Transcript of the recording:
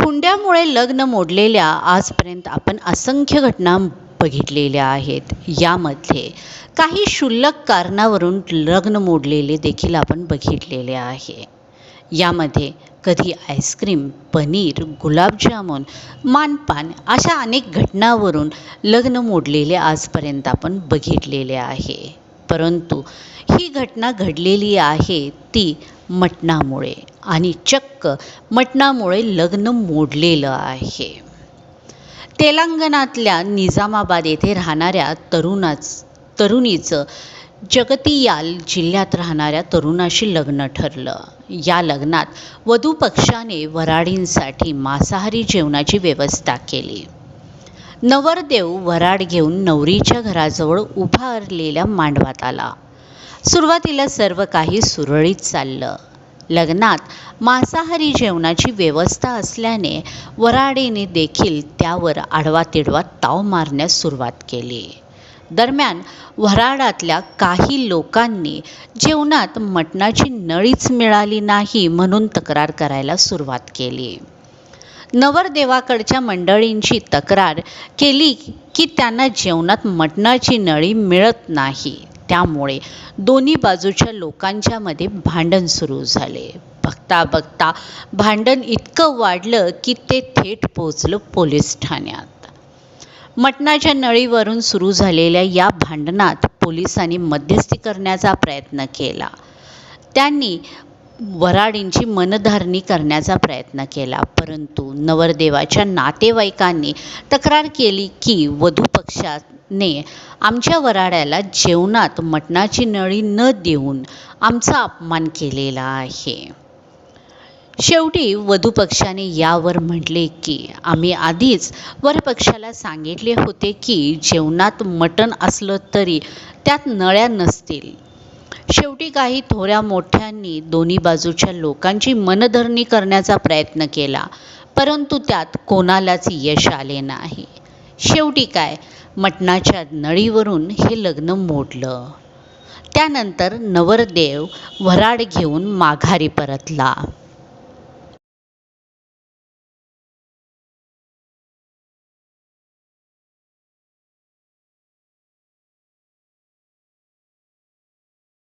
हुंड्यामुळे लग्न मोडलेल्या आजपर्यंत आपण असंख्य घटना बघितलेल्या आहेत. यामध्ये काही क्षुल्लक कारणावरून लग्न मोडलेले देखील आपण बघितलेले आहे. यामध्ये कधी आईस्क्रीम पनीर गुलाबजामुन मानपान अशा अनेक घटनावरून लग्न मोडलेले आजपर्यंत आपण बघितलेले आहे. परंतु ही घटना घडलेली आहे ती मटणामुळे. आणि चक्क मटणामुळे लग्न मोडलेलं आहे. तेलंगणातल्या निजामाबाद येथे राहणाऱ्या तरुणाच तरुणीचं जगतियाल जिल्ह्यात राहणाऱ्या तरुणाशी लग्न ठरलं. या लग्नात वधू पक्षाने वऱ्हाडींसाठी मांसाहारी जेवणाची व्यवस्था केली. नवरदेव वऱ्हाड घेऊन नवरीच्या घराजवळ उभारलेल्या मांडवात आला. सुरुवातीला सर्व काही सुरळीत चाललं. लग्नात मांसाहारी जेवणाची व्यवस्था असल्याने वऱ्हाडीने देखील त्यावर आडवा तिडवा ताव मारण्यास सुरुवात केली. दरम्यान वऱ्हाडातल्या काही लोकांनी जेवणात मटणाची नळीच मिळाली नाही म्हणून तक्रार करायला सुरुवात केली. नवरदेवाकडच्या मंडळींची तक्रार केली की त्यांना जेवणात मटणाची नळी मिळत नाही. त्यामुळे दोन्ही बाजूच्या लोकांच्यामध्ये भांडण सुरू झाले. बघता बघता भांडण इतकं वाढलं की ते थेट पोचलं पोलीस ठाण्यात. मटणाच्या नळीवरून सुरू झालेल्या या भांडणात पोलिसांनी मध्यस्थी करण्याचा प्रयत्न केला. त्यांनी वऱ्हाडींची मनधारणी करण्याचा प्रयत्न केला परंतु नवरदेवाच्या नातेवाईकांनी तक्रार केली की वधू ने आमच्या वऱ्हाड्याला जेवणात मटणाची नळी न देऊन आमचा अपमान केलेला आहे. शेवटी वधू पक्षाने यावर म्हटले की आम्ही आधीच वरपक्षाला सांगितले होते की जेवणात मटण असलं तरी त्यात नळ्या नसतील. शेवटी काही थोड्या मोठ्यांनी दोन्ही बाजूच्या लोकांची मनधरणी करण्याचा प्रयत्न केला परंतु त्यात कोणालाच यश आले नाही. शेवटी काय? मटणाच्या नळीवरून हे लग्न मोडलं. त्यानंतर नवरदेव वऱ्हाड घेऊन माघारी परतला.